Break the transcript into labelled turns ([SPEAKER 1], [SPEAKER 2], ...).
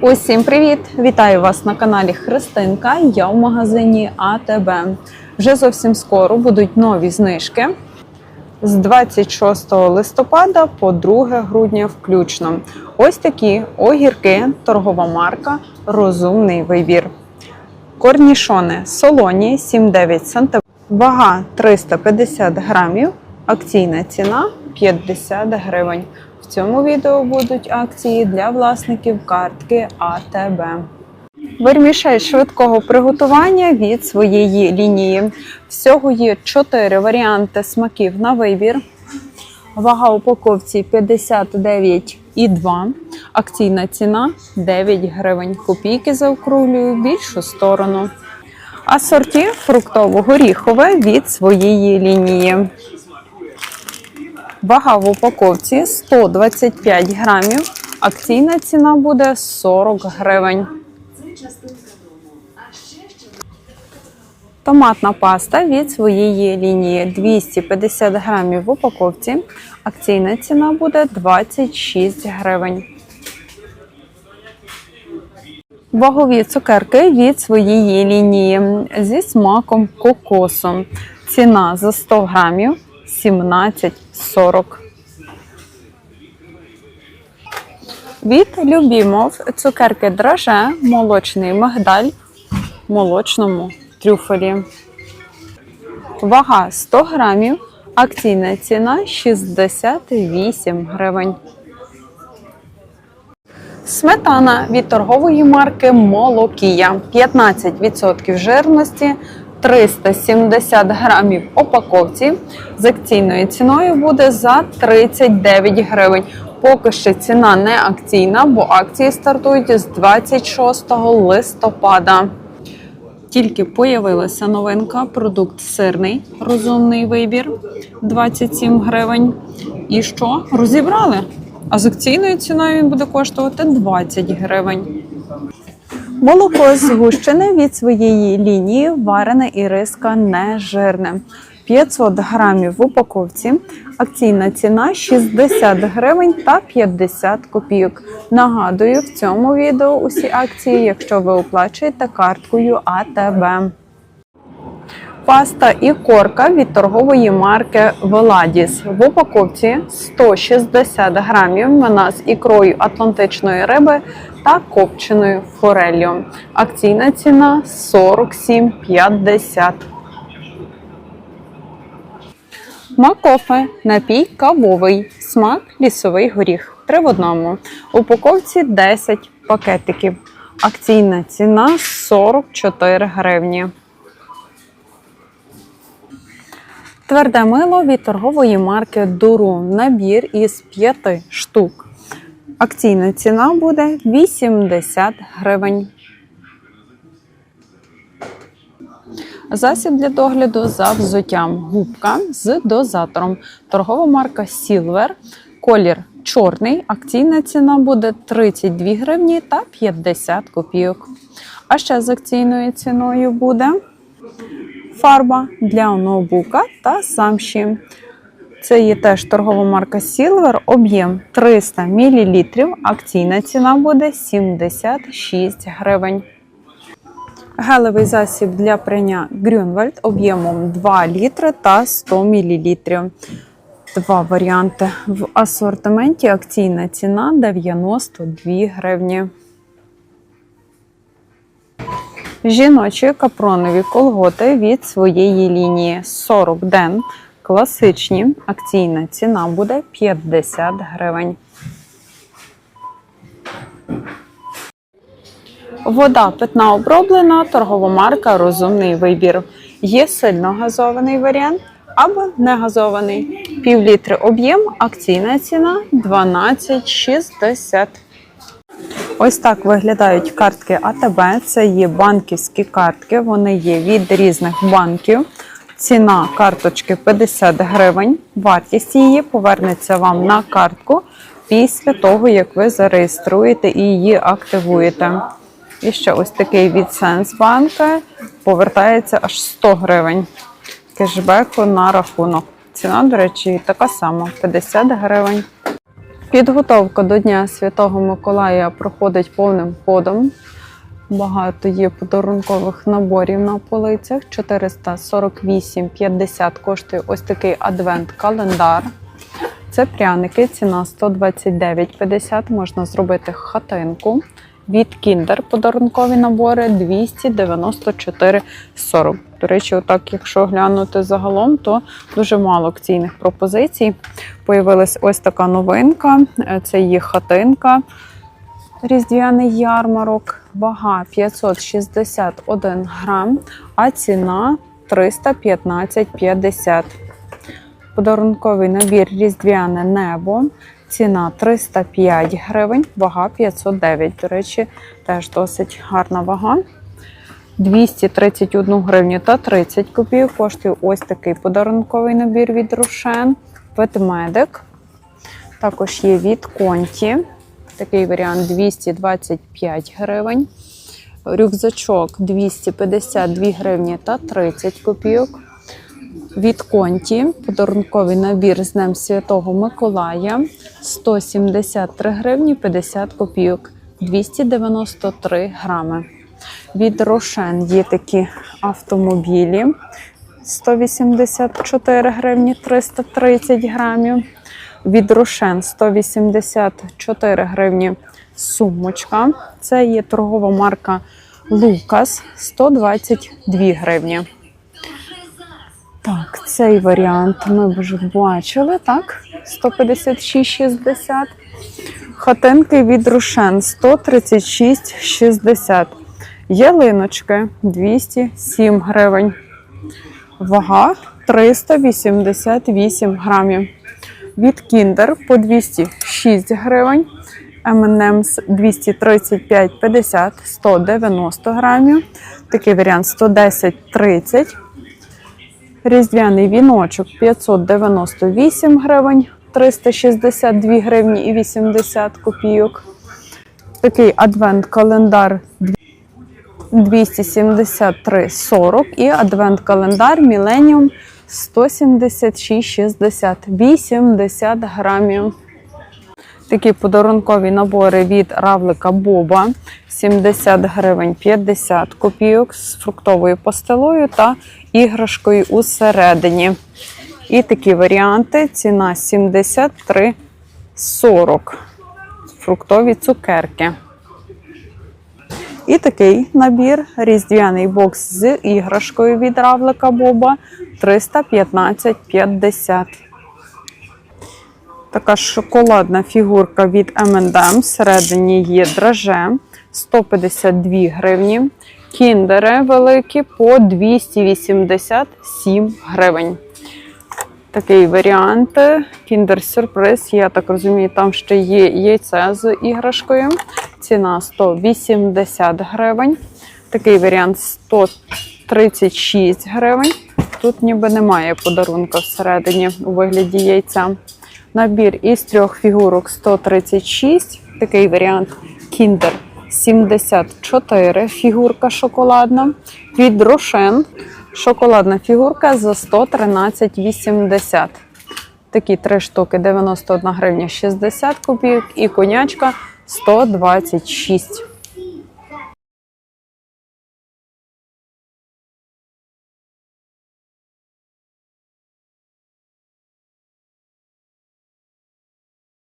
[SPEAKER 1] Усім привіт! Вітаю вас на каналі Христинка. Я в магазині АТБ. Вже зовсім скоро будуть нові знижки з 26 листопада по 2 грудня включно. Ось такі огірки, торгова марка, розумний вибір. Корнішони солоні 7,9 см. Вага 350 грамів. Акційна ціна 50 гривень. В цьому відео будуть акції для власників картки АТБ. Вермішель швидкого приготування від своєї лінії. Всього є 4 варіанти смаків на вибір. Вага упаковці 59,2. Акційна ціна 9 гривень. Копійки заокруглюю більшу сторону. Асорті фруктово-горіхове від своєї лінії. Вага в упаковці 125 грамів. Акційна ціна буде 40 гривень. Томатна паста від своєї лінії 250 грамів в упаковці. Акційна ціна буде 26 гривень. Вагові цукерки від своєї лінії зі смаком кокосу. Ціна за 100 грамів 17,40. Від Любімов цукерки драже, молочний мигдаль в молочному трюфелі. Вага 100 грамів. Акційна ціна 68 гривень. Сметана від торгової марки Молокія 15% жирності, 370 грамів упаковці. З акційною ціною буде за 39 гривень. Поки що ціна не акційна, бо акції стартують з 26 листопада. Тільки появилася новинка, продукт сирний, розумний вибір 27 гривень. І що? Розібрали? А з акційною ціною він буде коштувати 20 гривень. Молоко згущене від своєї лінії, варене і риска нежирне. 500 грамів в упаковці. Акційна ціна 60 гривень та 50 копійок. Нагадую, в цьому відео усі акції, якщо ви оплачуєте карткою АТБ. Паста і корка від торгової марки Веладіс. В упаковці 160 грамів. Вона з ікрою атлантичної риби та копченою фореллю. Акційна ціна 47,50. Макофе напій кавовий, смак лісовий горіх. Три в одному. Упаковці 10 пакетиків. Акційна ціна 44 гривні. Тверде мило від торгової марки Дуру. Набір із 5 штук. Акційна ціна буде 80 гривень. Засіб для догляду за взуттям. Губка з дозатором. Торгова марка Silver. Колір чорний. Акційна ціна буде 32 гривні та 50 копійок. А ще з акційною ціною буде фарба для ноутбука та самші. Це є теж торгова марка Silver, об'єм 300 мл. Акційна ціна буде 76 гривень. Гелевий засіб для прання Grünwald об'ємом 2 літри та 100 мл. Два варіанти. В асортименті акційна ціна 92 гривні. Жіночі капронові колготи від своєї лінії 40 ден. Класичні. Акційна ціна буде 50 гривень. Вода питна оброблена, торгова марка Розумний вибір. Є сильно газований варіант або не газований. Пів літри об'єм, акційна ціна 12,60. Ось так виглядають картки АТБ. Це є банківські картки, вони є від різних банків. Ціна карточки 50 гривень. Вартість її повернеться вам на картку після того, як ви зареєструєте і її активуєте. І ще ось такий від Сенсбанка повертається аж 100 гривень кешбеку на рахунок. Ціна, до речі, така сама 50 гривень. Підготовка до Дня Святого Миколая проходить повним ходом. Багато є подарункових наборів на полицях. 448,50 коштує ось такий адвент-календар. Це пряники, ціна 129,50. Можна зробити хатинку. Від Kinder подарункові набори 294,40. До речі, отак, якщо глянути загалом, то дуже мало акційних пропозицій. Появилась ось така новинка. Е, Це її хатинка. Різдвяний ярмарок, вага 561 грам, а ціна 315,50. Подарунковий набір Різдвяне небо. Ціна 305 гривень, вага 509. До речі, теж досить гарна вага. 231 гривню та 30 копійок коштує ось такий подарунковий набір від Рошен. Ведмедик. Також є від Конті. Такий варіант 225 гривень. Рюкзачок 252 гривні та 30 копійок. Від Конті подарунковий набір з Днем Святого Миколая 173 гривні 50 копійок, 293 грами. Від Рошен є такі автомобілі 184 гривні 330 грамів. Від Рошен 184 гривні сумочка. Це є торгова марка Лукас 122 гривні. Так, цей варіант ми вже бачили, так? 156,60. Хатинки від Рушен 136,60. Ялиночки 207 гривень. Вага 388 грамів. Від Kinder по 206 гривень. M&M's 235,50, 190 грамів. Такий варіант 110,30. Різдвяний віночок 598 гривень, 362 гривні і 80 копійок. Такий адвент-календар 273,40 і адвент-календар Millennium 176,60, 80 грамів. Такі подарункові набори від равлика Боба 70 гривень 50 копійок з фруктовою пастилою та іграшкою усередині. І такі варіанти. Ціна 73,40. Фруктові цукерки. І такий набір різдвяний бокс з іграшкою від равлика Боба 315,50. Така шоколадна фігурка від M&M. Всередині є драже 152 гривні. Кіндери великі по 287 гривень. Такий варіант. Кіндер сюрприз. Я так розумію, там ще є яйце з іграшкою. Ціна 180 гривень. Такий варіант 136 гривень. Тут ніби немає подарунка всередині у вигляді яйця. Набір із трьох фігурок 136. Такий варіант Kinder 74. Фігурка шоколадна. Від Рошен шоколадна фігурка за 113,80. Такі три штуки 91 гривня 60 копійок і конячка 126.